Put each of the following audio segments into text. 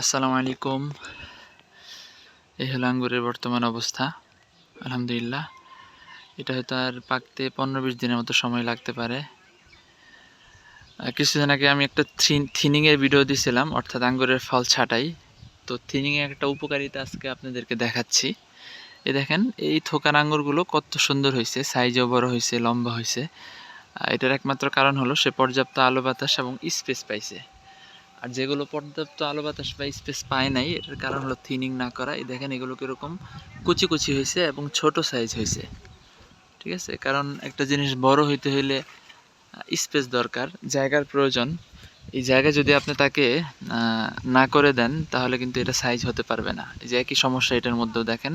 আসসালামু আলাইকুম। এই হলো আঙ্গুরের বর্তমান অবস্থা। আলহামদুলিল্লাহ। এটা হয়তো আর পাকতে পনেরো বিশ দিনের মতো সময় লাগতে পারে। কিছুদিন আগে আমি একটা থিনিংয়ের ভিডিও দিয়েছিলাম অর্থাৎ আঙ্গুরের ফল ছাটাই। তো থিনিংয়ের একটা উপকারিতা আজকে আপনাদেরকে দেখাচ্ছি। এ দেখেন, এই থোকার আঙ্গুরগুলো কত সুন্দর হয়েছে সাইজও বড় হয়েছে লম্বা হয়েছে এটার একমাত্র কারণ হলো সে পর্যাপ্ত আলো বাতাস এবং স্পেস পাইছে। আর যেগুলো পর্যাপ্ত আলো বাতাস বা স্পেস পায় নাই, এটার কারণ হলো থিনিং না করা। এই দেখেন এগুলো কীরকম কুচি কুচি হয়েছে এবং ছোট সাইজ হয়েছে। ঠিক আছে? কারণ একটা জিনিস বড় হইতে হইলে স্পেস দরকার, জায়গার প্রয়োজন। এই জায়গা যদি আপনি তাকে না করে দেন, তাহলে কিন্তু এটা সাইজ হতে পারবে না। এই যে একই সমস্যা এটার মধ্যেও দেখেন।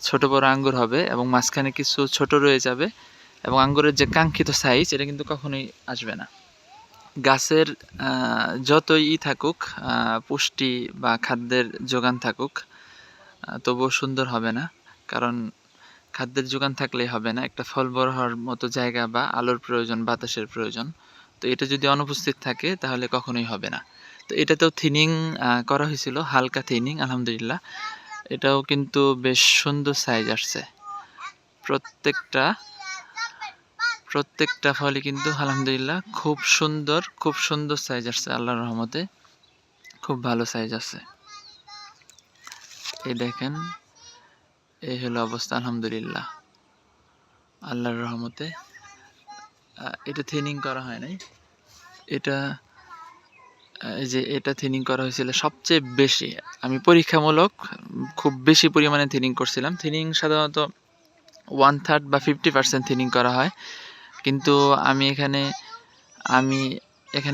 ছোট বড় আঙ্গুর হবে এবং মাঝখানে কিছু ছোট রয়ে যাবে এবং আঙ্গুরের যে কাঙ্ক্ষিত সাইজ এটা কিন্তু কখনোই আসবে না। গাছের যতই ই থাকুক পুষ্টি বা খাদ্যের যোগান থাকুক তবুও সুন্দর হবে না। কারণ খাদ্যের যোগান থাকলেই হবে না। একটা ফল বড় হওয়ার মতো জায়গা বা আলোর প্রয়োজন, বাতাসের প্রয়োজন। তো এটা যদি অনুপস্থিত থাকে, তাহলে কখনোই হবে না। তো এটাতেও থিনিং করা হয়েছিল, হালকা থিনিং, আলহামদুলিল্লাহ। এটাও কিন্তু বেশ সুন্দর সাইজ আসছে। প্রত্যেকটা প্রত্যেকটা ফলই কিন্তু, আলহামদুলিল্লাহ, খুব সুন্দর খুব সুন্দর সাইজ আসছে, আল্লাহর রহমতে। খুব ভালো সাইজ আছে এই দেখেন, এই হলো অবস্থা, আলহামদুলিল্লাহ। আল্লাহর রহমতে। এটা থিনিং করা হয় নাই। এটা এই যে এটা থিনিং করা হয়েছিল সবচেয়ে বেশি। আমি পরীক্ষামূলক খুব বেশি পরিমাণে থিনিং করছিলাম। থিনিং সাধারণত ওয়ান থার্ড বা ফিফটি পার্সেন্ট থিনিং করা হয়। কিন্তু আমি এখানে আমি এখানে